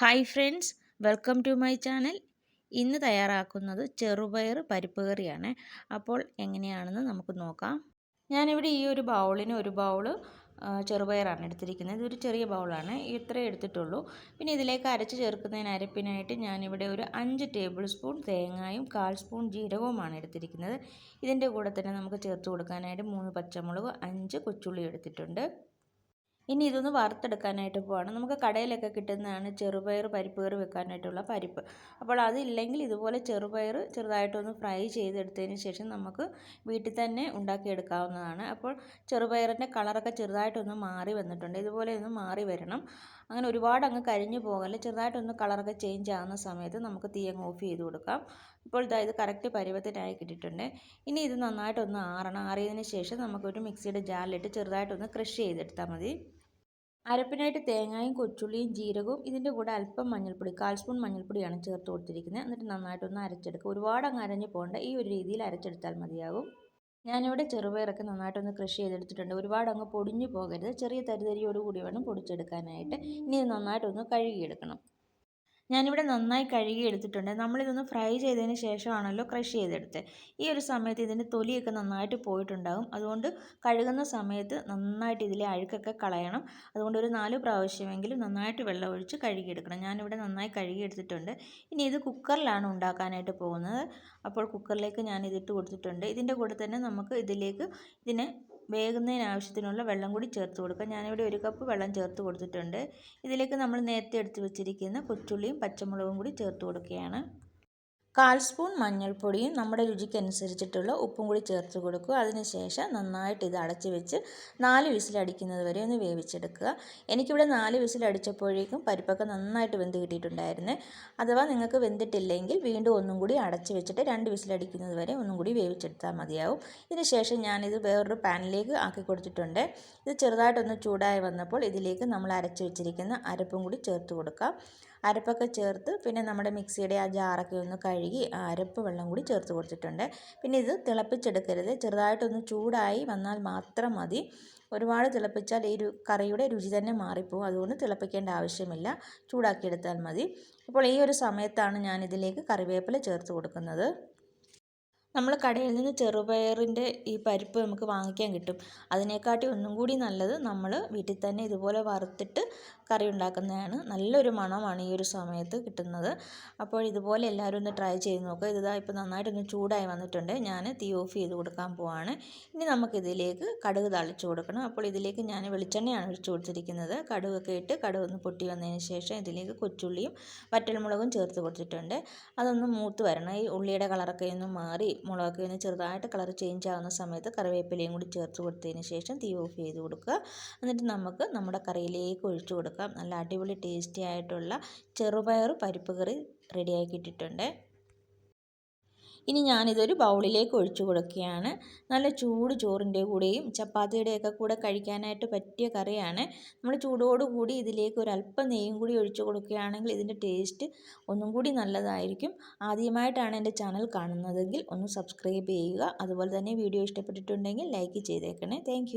Hi friends welcome to my channel. ഇന്ന് തയ്യാറാക്കുന്നത് ചെറുപയർ പരിപ്പ് കറിയാണ്. അപ്പോൾ എങ്ങനെയാണെന്ന് നമുക്ക് നോക്കാം. ഞാനിവിടെ ഈ ഒരു ബൗളിന് ഒരു ബൗൾ ചെറുപയറാണ് എടുത്തിരിക്കുന്നത്. ഇതൊരു ചെറിയ ബൗളാണ്. ഇത്രേ എടുത്തിട്ടുള്ളൂ. പിന്നെ ഇതിലേക്ക് അരച്ച് ചേർക്കുന്നതിന് അരപ്പിനായിട്ട് ഞാനിവിടെ ഒരു അഞ്ച് ടേബിൾ സ്പൂൺ തേങ്ങായും കാൽ സ്പൂൺ ജീരകവുമാണ് എടുത്തിരിക്കുന്നത്. ഇതിന്റെ കൂടെ തന്നെ നമുക്ക് ചേർത്ത് കൊടുക്കാനായിട്ട് മൂന്ന് പച്ചമുളക് അഞ്ച് കൊച്ചുള്ളി എടുത്തിട്ടുണ്ട്. ഇനി ഇതൊന്ന് വറുത്തെടുക്കാനായിട്ട് പോവാണ്. നമുക്ക് കടയിലൊക്കെ കിട്ടുന്നതാണ് ചെറുപയർ പരിപ്പ് കറി വെക്കാനായിട്ടുള്ള പരിപ്പ്. അപ്പോൾ അതില്ലെങ്കിൽ ഇതുപോലെ ചെറുപയർ ചെറുതായിട്ടൊന്ന് ഫ്രൈ ചെയ്തെടുത്തതിന് ശേഷം നമുക്ക് വീട്ടിൽ തന്നെ ഉണ്ടാക്കിയെടുക്കാവുന്നതാണ്. അപ്പോൾ ചെറുപയറിന്റെ കളറൊക്കെ ചെറുതായിട്ടൊന്ന് മാറി വന്നിട്ടുണ്ട്. ഇതുപോലെ ഒന്ന് മാറി വരണം. അങ്ങനെ ഒരുപാട് അങ്ങ് കരിഞ്ഞു പോകല്ലേ? ചെറുതായിട്ടൊന്ന് കളറൊക്കെ ചേഞ്ച് ആകുന്ന സമയത്ത് നമുക്ക് തീ അങ്ങ് ഓഫ് ചെയ്ത് കൊടുക്കാം. ഇപ്പോൾ ഇതാ ഇത് കറക്റ്റ് പരുവത്തിനായി കിട്ടിയിട്ടുണ്ട്. ഇനി ഇത് നന്നായിട്ടൊന്ന് ആറണം. ആറിയതിന് ശേഷം നമുക്കൊരു മിക്സിയുടെ ജാറിലിട്ട് ചെറുതായിട്ടൊന്ന് ക്രഷ് ചെയ്തെടുത്താൽ മതി. അരപ്പിനായിട്ട് തേങ്ങയും കൊച്ചുള്ളിയും ജീരകവും ഇതിന്റെ കൂടെ അല്പം മഞ്ഞൾപ്പൊടി കാൽ സ്പൂൺ മഞ്ഞൾപ്പൊടിയാണ് ചേർത്ത് കൊടുത്തിരിക്കുന്നത്. എന്നിട്ട് നന്നായിട്ടൊന്ന് അരച്ചെടുക്കുക. ഒരുപാട് അങ്ങ് അരഞ്ഞു പോകേണ്ട. ഈ ഒരു രീതിയിൽ അരച്ചെടുത്താൽ മതിയാകും ഞാനിവിടെ ചെറുപയറൊക്കെ നന്നായിട്ടൊന്ന് കൃഷി ചെയ്തെടുത്തിട്ടുണ്ട്. ഒരുപാട് അങ്ങ് പൊടിഞ്ഞു പോകരുത്. ചെറിയ തരിതരിയോട് കൂടി വേണം പൊടിച്ചെടുക്കാനായിട്ട്. ഇനി ഇത് നന്നായിട്ടൊന്ന് കഴുകിയെടുക്കണം. ഞാനിവിടെ നന്നായി കഴുകി എടുത്തിട്ടുണ്ട്. നമ്മളിതൊന്ന് ഫ്രൈ ചെയ്തതിന് ശേഷമാണല്ലോ ക്രഷ് ചെയ്തെടുത്ത് ഈ ഒരു സമയത്ത് ഇതിന്റെ തൊലിയൊക്കെ നന്നായിട്ട് പോയിട്ടുണ്ടാകും അതുകൊണ്ട് കഴുകുന്ന സമയത്ത് നന്നായിട്ട് ഇതിലെ അഴുക്കൊക്കെ കളയണം. അതുകൊണ്ട് ഒരു നാല് പ്രാവശ്യമെങ്കിലും നന്നായിട്ട് വെള്ളം ഒഴിച്ച് കഴുകിയെടുക്കണം. ഞാനിവിടെ നന്നായി കഴുകി കഴുകിയെടുത്തിട്ടുണ്ട് ഇനി ഇത് കുക്കറിലാണ് ഉണ്ടാക്കാനായിട്ട് പോകുന്നത്. അപ്പോൾ കുക്കറിലേക്ക് ഞാൻ ഇതിട്ട് കൊടുത്തിട്ടുണ്ട്. ഇതിന്റെ കൂടെ തന്നെ നമുക്ക് ഇതിലേക്ക് ഇതിനെ വേകുന്നതിന് ആവശ്യത്തിനുള്ള വെള്ളം കൂടി ചേർത്ത് കൊടുക്കുക. ഞാനിവിടെ ഒരു കപ്പ് വെള്ളം ചേർത്ത് കൊടുത്തിട്ടുണ്ട്. ഇതിലേക്ക് നമ്മൾ നേരത്തെ എടുത്ത് വെച്ചിരിക്കുന്ന കൊച്ചുള്ളിയും പച്ചമുളകും കൂടി ചേർത്ത് കൊടുക്കുകയാണ്. കാൽ സ്പൂൺ മഞ്ഞൾപ്പൊടിയും നമ്മുടെ രുചിക്കനുസരിച്ചിട്ടുള്ള ഉപ്പും കൂടി ചേർത്ത് കൊടുക്കുക. അതിനുശേഷം നന്നായിട്ട് ഇത് അടച്ചു വെച്ച് നാല് വിസിലടിക്കുന്നത് വരെ ഒന്ന് വേവിച്ചെടുക്കുക. എനിക്കിവിടെ നാല് വിസിലടിച്ചപ്പോഴേക്കും പരിപ്പൊക്കെ നന്നായിട്ട് വെന്ത് കിട്ടിയിട്ടുണ്ടായിരുന്നു. അഥവാ നിങ്ങൾക്ക് വെന്തിട്ടില്ലെങ്കിൽ വീണ്ടും ഒന്നും കൂടി അടച്ചു വെച്ചിട്ട് രണ്ട് വിസിലടിക്കുന്നത് വരെ ഒന്നും കൂടി വേവിച്ചെടുത്താൽ മതിയാവും. ഇതിനുശേഷം ഞാനിത് വേറൊരു പാനിലേക്ക് ആക്കി കൊടുത്തിട്ടുണ്ട്. ഇത് ചെറുതായിട്ടൊന്ന് ചൂടായി വന്നപ്പോൾ ഇതിലേക്ക് നമ്മൾ അരച്ചു വെച്ചിരിക്കുന്ന അരപ്പും കൂടി ചേർത്ത് കൊടുക്കാം. അരപ്പൊക്കെ ചേർത്ത് പിന്നെ നമ്മുടെ മിക്സിയുടെ ആ ജാറൊക്കെ ഒന്ന് കഴുകി അരപ്പ് വെള്ളം കൂടി ചേർത്ത് കൊടുത്തിട്ടുണ്ട്. പിന്നെ ഇത് തിളപ്പിച്ചെടുക്കരുത്. ചെറുതായിട്ടൊന്ന് ചൂടായി വന്നാൽ മാത്രം മതി. ഒരുപാട് തിളപ്പിച്ചാൽ ഈ കറിയുടെ രുചി തന്നെ മാറിപ്പോകും അതുകൊണ്ട് തിളപ്പിക്കേണ്ട ആവശ്യമില്ല. ചൂടാക്കിയെടുത്താൽ മതി. അപ്പോൾ ഈ ഒരു സമയത്താണ് ഞാനിതിലേക്ക് കറിവേപ്പില ചേർത്ത് കൊടുക്കുന്നത്. നമ്മൾ കടയിൽ നിന്ന് ചെറുപയറിന്റെ ഈ പരിപ്പ് നമുക്ക് വാങ്ങിക്കാൻ കിട്ടും. അതിനെക്കാട്ടി ഒന്നും കൂടി നല്ലത് നമ്മൾ വീട്ടിൽ തന്നെ ഇതുപോലെ വറുത്തിട്ട് കറി ഉണ്ടാക്കുന്നതാണ്. നല്ലൊരു മണമാണ് ഈ ഒരു സമയത്ത് കിട്ടുന്നത്. അപ്പോൾ ഇതുപോലെ എല്ലാവരും ഒന്ന് ട്രൈ ചെയ്ത് നോക്കുക ഇതാ ഇപ്പോൾ നന്നായിട്ടൊന്ന് ചൂടായി വന്നിട്ടുണ്ട്. ഞാൻ തീ ഓഫ് ചെയ്ത് കൊടുക്കാൻ പോവാണ്. ഇനി നമുക്കിതിലേക്ക് കടുക് തളിച്ച് കൊടുക്കണം. അപ്പോൾ ഇതിലേക്ക് ഞാൻ വെളിച്ചെണ്ണയാണ് ഒഴിച്ചു കൊടുത്തിരിക്കുന്നത്. കടുകൊക്കെ ഇട്ട് കടുക് ഒന്ന് പൊട്ടി വന്നതിന് ശേഷം ഇതിലേക്ക് കൊച്ചുള്ളിയും വറ്റൽമുളകും ചേർത്ത് കൊടുത്തിട്ടുണ്ട്. അതൊന്ന് മൂത്ത് വരണം. ഈ ഉള്ളിയുടെ കളറൊക്കെ ഒന്ന് മാറി മുളകൊക്കെ ഒന്ന് ചെറുതായിട്ട് കളർ ചേഞ്ച് ആകുന്ന സമയത്ത് കറിവേപ്പിലയും കൂടി ചേർത്ത് കൊടുത്തതിന് ശേഷം തീ ഓഫ് ചെയ്ത് കൊടുക്കുക. എന്നിട്ട് നമുക്ക് നമ്മുടെ കറിയിലേക്ക് ഒഴിച്ച് കൊടുക്കാം. നല്ല അടിപൊളി ടേസ്റ്റി ആയിട്ടുള്ള ചെറുപയർ പരിപ്പ് കറി റെഡിയാക്കിയിട്ടിട്ടുണ്ട് ഇനി ഞാനിതൊരു ബൗളിലേക്ക് ഒഴിച്ചു കൊടുക്കുകയാണ്. നല്ല ചൂട് ചോറിന്റെ കൂടെയും ചപ്പാത്തിയുടെയൊക്കെ കൂടെ കഴിക്കാനായിട്ട് പറ്റിയ കറിയാണ്. നമ്മൾ ചൂടോടുകൂടി ഇതിലേക്ക് ഒരു അല്പം നെയ്യും കൂടി ഒഴിച്ചു കൊടുക്കുകയാണെങ്കിൽ ഇതിന്റെ ടേസ്റ്റ് ഒന്നും കൂടി നല്ലതായിരിക്കും. ആദ്യമായിട്ടാണ് എന്റെ ചാനൽ കാണുന്നതെങ്കിൽ ഒന്ന് സബ്സ്ക്രൈബ് ചെയ്യുക. അതുപോലെ തന്നെ വീഡിയോ ഇഷ്ടപ്പെട്ടിട്ടുണ്ടെങ്കിൽ ലൈക്ക് ചെയ്തേക്കണേ. താങ്ക്